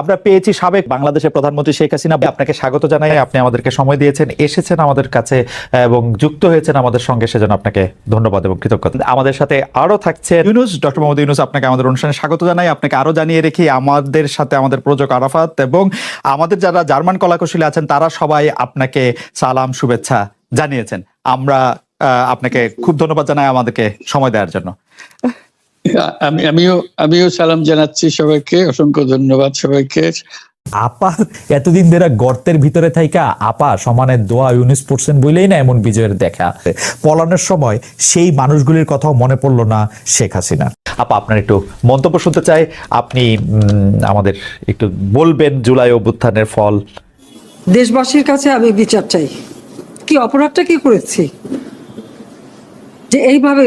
আমরা পেয়েছি সাবেক বাংলাদেশের প্রধানমন্ত্রী শেখ হাসিনা। আপনাকে স্বাগত জানাই, আপনি আমাদেরকে সময় দিয়েছেন, এসেছেন আমাদের কাছে, এবং যুক্ত হয়েছেন আমাদের সঙ্গে, সেজন্য আপনাকে ধন্যবাদ এবং কৃতজ্ঞতা। আমাদের সাথে আরও থাকছে ইউনুস, ডক্টর মোহাম্মদ ইউনুস, আপনাকে আমাদের অনুষ্ঠানে স্বাগত জানাই। আপনাকে আরও জানিয়ে রেখি আমাদের সাথে আমাদের প্রযোজক আরাফাত এবং আমাদের যারা জার্মান কলাকুশলী আছেন, তারা সবাই আপনাকে সালাম, শুভেচ্ছা জানিয়েছেন। আমরা আপনাকে খুব ধন্যবাদ জানাই আমাদেরকে সময় দেওয়ার জন্য। আমি আমিও আমিও সালাম জানাচ্ছি সবাইকে অসংখ্য ধন্যবাদ সবাইকে। আপা এতদিন ধরে গর্তের ভিতরে থাইকা আপা সমানের দোয়া ইউনিস পড়ছেন বলেই না এমন বিজয়ের দেখা। পলানোর সময় সেই মানুষগুলির কথাও মনে পড়ল না শেখ হাসিনা আপা আপনার একটু মন্তব্য শুনতে চাই। আপনি আমাদের একটু বলবেন জুলাই অভ্যুত্থানের ফল। দেশবাসীর কাছে আমি বিচার চাই। কি অপরাধটা কি করেছি? যে এইভাবে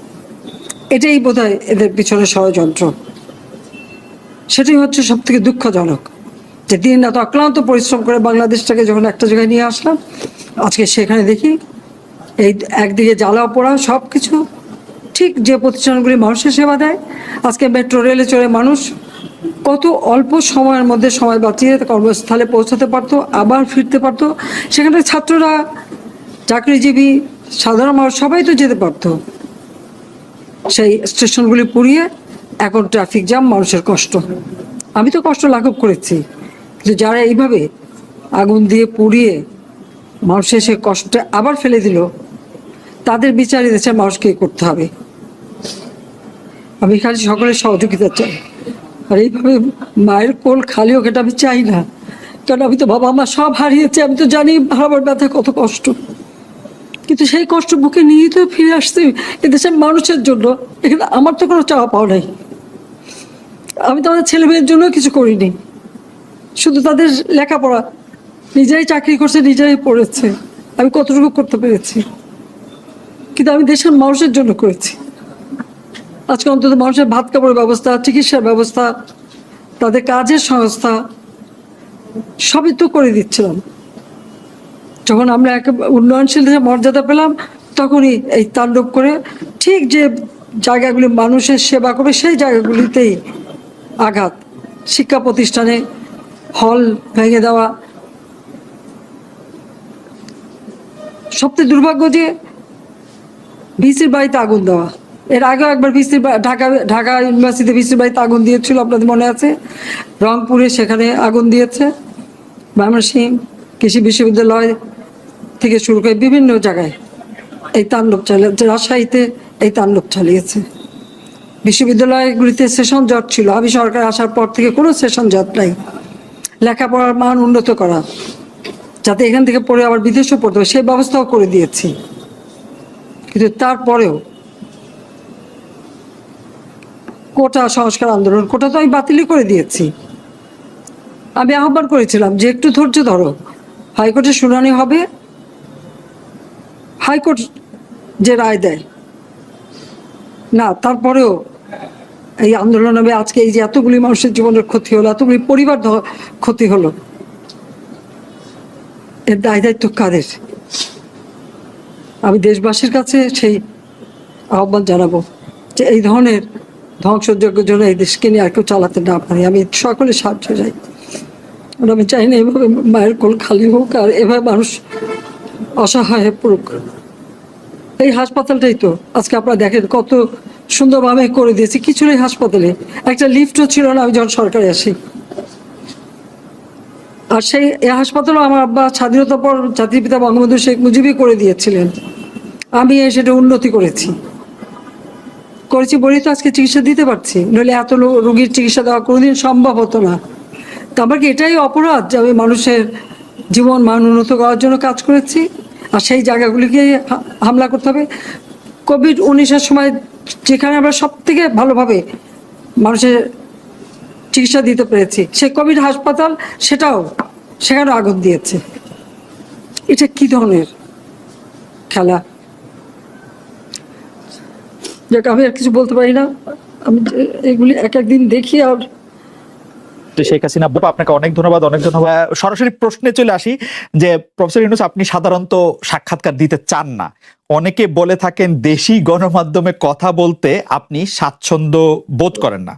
এটাই বোধহয় এদের পিছনে ষড়যন্ত্র। সেটাই হচ্ছে সব থেকে দুঃখজনক যে দিন রাত অক্লান্ত পরিশ্রম করে বাংলাদেশটাকে যখন একটা জায়গায় নিয়ে আসলাম, আজকে সেখানে দেখি এই একদিকে জ্বালা পোড়া সব কিছু ঠিক যে প্রতিষ্ঠানগুলি মানুষের সেবা দেয়, আজকে মেট্রো, রেলে চড়ে মানুষ কত অল্প সময়ের মধ্যে সময় বাঁচিয়ে কর্মস্থলে পৌঁছাতে পারতো, আবার ফিরতে পারতো। সেখানে ছাত্ররা, চাকরিজীবী, সাধারণ মানুষ সবাই তো যেতে পারতো। সেই স্টেশনগুলি পুড়িয়ে এখন ট্রাফিক জ্যাম মানুষের কষ্ট। আমি তো কষ্ট লাঘব করেছি কিন্তু যারা এইভাবে আগুন দিয়ে পুড়িয়ে মানুষের সে কষ্টে আবার ফেলে দিল, তাদের বিচার দেশের মানুষকে করতে হবে। আমি খালি সকলের সহযোগিতা চাই। আর এইভাবে মায়ের কোল খালি হোক এটা আমি চাই না। কারণ আমি তো বাবা মা সব হারিয়েছি, আমি তো জানি হারাবার ব্যথা কত কষ্ট। কিন্তু সেই কষ্ট বুকে নিয়ে তো ফিরে আসছি এদেশের মানুষের জন্য। এখানে আমার তো কোনো চাওয়া পাওয়া নাই। আমি তো আমাদের ছেলে মেয়ের জন্য কিছু করিনি। শুধু তাদের লেখাপড়া। নিজেরাই চাকরি করছে, নিজেরাই পড়েছে। আমি কতটুকু করতে পেরেছি? কিন্তু আমি দেশের মানুষের জন্য করেছি। আজকে অন্তত মানুষের ভাত কাপড়ের ব্যবস্থা, চিকিৎসার ব্যবস্থা, তাদের কাজের সংস্থা, সবই তো করে দিচ্ছিলাম। যখন আমরা এক উন্নয়নশীল দেশে মর্যাদা পেলাম, তখনই এই তাণ্ডব করে ঠিক যে জায়গাগুলি মানুষের সেবা করবে, সেই জায়গাগুলিতেই আঘাত, শিক্ষা প্রতিষ্ঠানে হল ভেঙে দেওয়া। সবচেয়ে দুর্ভাগ্য যে ভিসির বাড়িতে আগুন দেওয়া। এর আগেও একবার ভিসির ঢাকা ঢাকা ইউনিভার্সিটিতে ভিসির বাড়িতে আগুন দিয়েছিল, আপনাদের মনে আছে? রংপুরে সেখানে আগুন দিয়েছে। ময়মনসিং কৃষি বিশ্ববিদ্যালয় থেকে শুরু করে বিভিন্ন জায়গায় এই তাণ্ডব চালিয়েছে রাজশাহীতে এই তাণ্ডব চালিয়েছে। বিশ্ববিদ্যালয়গুলিতে সেশন জট ছিল। আমি সরকার আসার পর থেকে কোনো সেশন জট নাই। লেখাপড়ার মান উন্নত করা, যাতে এখান থেকে পড়ে আবার বিদেশেও পড়তে হবে সেই ব্যবস্থাও করে দিয়েছি। কিন্তু তারপরেও কোটা সংস্কার আন্দোলন, কোটা তো আমি বাতিলই করে দিয়েছি। আমি আহ্বান করেছিলাম যে একটু ধৈর্য ধরো। হাইকোর্টে শুনানি হবে হাইকোর্ট যে রায় দেয়। না, তারপরেও এই আন্দোলন হবে আজকে এই যে এতগুলি মানুষের জীবনের ক্ষতি হলো, এতগুলি পরিবার ক্ষতি হলো, এর দায় দায়িত্ব কাদের? আমি দেশবাসীর কাছে সেই আহ্বান জানাব যে এই ধরনের ধ্বংসযজ্ঞের জন্য এই দেশকে নিয়ে আর কেউ চালাতে না পারি। আমি সকলে সাহায্য চাই। আমি চাই না এভাবে মায়ের কোল খালি হোক আর এভাবে মানুষ অসহায় হয়ে পড়ুক। এই হাসপাতালটাই তো। আজকে আপনারা দেখেন কত সুন্দরভাবে করে দিয়েছি। কিছু নেই হাসপাতালে। একটা লিফটও ছিল না, আমি যখন সরকারে আসি। আর সেই এই হাসপাতালও আমার আব্বা স্বাধীনতার পর জাতির পিতা বঙ্গবন্ধু শেখ মুজিবই করে দিয়েছিলেন। আমি সেটা উন্নতি করেছি। করেছি বলেই তো আজকে চিকিৎসা দিতে পারছি। নইলে এত রোগীর চিকিৎসা দেওয়া কোনোদিন সম্ভব হতো না। তো আমার কি এটাই অপরাধ যে আমি মানুষের জীবন মান উন্নত করার জন্য কাজ করেছি? আর সেই জায়গাগুলিকে হামলা করতে হবে। কোভিড উনিশের সময় যেখানে আমরা সব থেকে ভালোভাবে মানুষের চিকিৎসা দিতে পেরেছি, সেই কোভিড হাসপাতাল সেটাও সেখানে আগুন দিয়েছে। এটা কি ধরনের খেলা? যাক, আমি আর কিছু বলতে পারি না। আমি এগুলি এক একদিন দেখি আর তো শেখ হাসিনা আপনাকে অনেক ধন্যবাদ অনেক ধন্যবাদ। সরাসরি প্রশ্নে চলে আসি যে প্রফেসর ইউনুস, আপনি সাধারণত সাক্ষাৎকার দিতে চান না। অনেকে বলে থাকেন দেশি গণমাধ্যমে কথা বলতে আপনি স্বাচ্ছন্দ্য বোধ করেন না।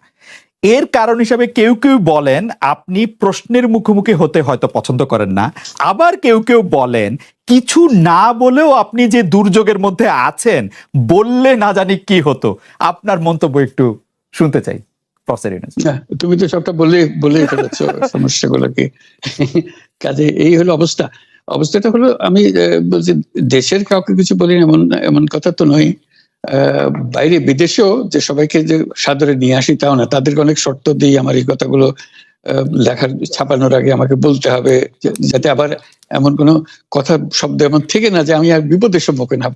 এর কারণ হিসাবে কেউ কেউ বলেন, আপনি প্রশ্নের মুখোমুখি হতে হয়তো পছন্দ করেন না। আবার কেউ কেউ বলেন, কিছু না বলেও আপনি যে দুর্যোগের মধ্যে আছেন, বললে না জানি কি হতো। আপনার মন্তব্য একটু শুনতে চাই। ইউনুস তুমি তো সবটা বলে বলে ফেলেছ সমস্যাগুলোকে কাজে এই হলো অবস্থা। অবস্থাটা হলো, আমি বলছি, দেশের কাউকে কিছু বলি এমন এমন কথা তো নয়। বাইরে বিদেশেও যে সবাইকে যে সাদরে নিয়ে আসি তাও না, তাদেরকে অনেক শর্ত দিই আমার এই কথাগুলো লেখার, ছাপানোর আগে আমাকে বলতে হবে যাতে আবার এমন কোনো কথা, শব্দ এমন থেকে না যে আমি আর বিপদের সম্মুখীন হব।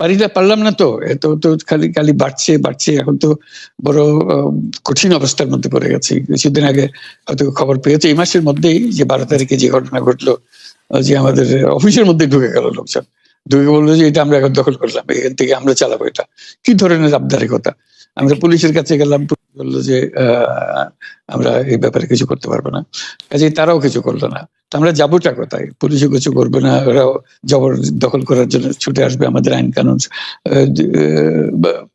পারি না পারলাম না তো, এত তো খালি খালি বাড়ছে বাড়ছে, এখন তো বড় কঠিন অবস্থার মধ্যে পড়ে গেছি। কিছুদিন আগে হয়তো খবর পেয়েছে, এই মাসের মধ্যেই যে বারো তারিখে যে ঘটনা ঘটলো যে আমাদের অফিসের মধ্যে ঢুকে গেল লোকজন। ঢুকে বলল যে এটা আমরা এখন দখল করলাম, এখান থেকে আমরা চালাবো এটা। কি ধরনের আবদারি কথা আমরা পুলিশের কাছে গেলাম বলল যে আমরা এই ব্যাপারে কিছু করতে পারব না। কাজে তারাও কিছু করল না। আমরা যাবোটা কোথায়? পুলিশও কিছু করবে না ওরা জবর দখল করার জন্য ছুটে আসবে, আমাদের আইন কানুন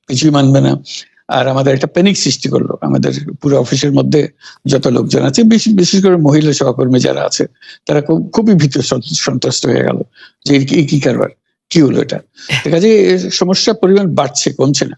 কিছুই মানবে না। আর আমাদের একটা প্যানিক সৃষ্টি করল, আমাদের পুরো অফিসের মধ্যে যত লোকজন আছে, বিশেষ করে মহিলা সহকর্মী যারা আছে, তারা খুব- খুবই ভীত সন্ত্রস্ত হয়ে গেল, যে কি- কারবার, কি হলো এটা? কাজে সমস্যার পরিমাণ বাড়ছে, কমছে না।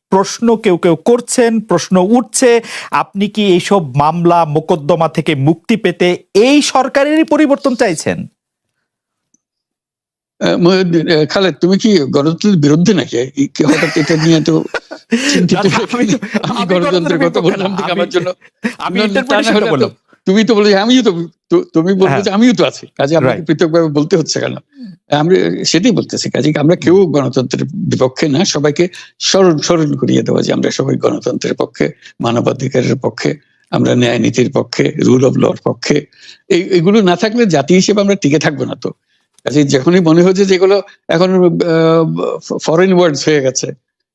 প্রশ্ন কেউ কেউ করছেন প্রশ্ন উঠছে আপনি কি এইসব মামলা মোকদ্দমা থেকে মুক্তি পেতে এই সরকারেরই পরিবর্তন চাইছেন? খালেদ তুমি কি গণতন্ত্রের বিরুদ্ধে নাকি? হঠাৎ এটা নিয়ে তো চিন্তিত? আমি গণতন্ত্রের কথা বললাম আমার আমি- জন্য আমি বললাম। তুমি তো বলে আমিও তো তুমি বলবে হ্যাঁ। যে আমিও তো আছি। কাজে আমাকে. পৃথকভাবে বলতে হচ্ছে কেন? আমরা সেটাই বলতেছি। কাজে আমরা কেউ গণতন্ত্রের বিপক্ষে না সবাইকে স্মরণ স্মরণ করিয়ে দেওয়া যে আমরা সবাই গণতন্ত্রের পক্ষে মানবাধিকারের পক্ষে আমরা ন্যায় নীতির পক্ষে রুল অফ লর পক্ষে। এই এগুলো না থাকলে জাতি হিসেবে আমরা টিকে থাকব না তো। কাজে যখনই মনে হচ্ছে যে এগুলো এখন ফরেন ওয়ার্ডস হয়ে গেছে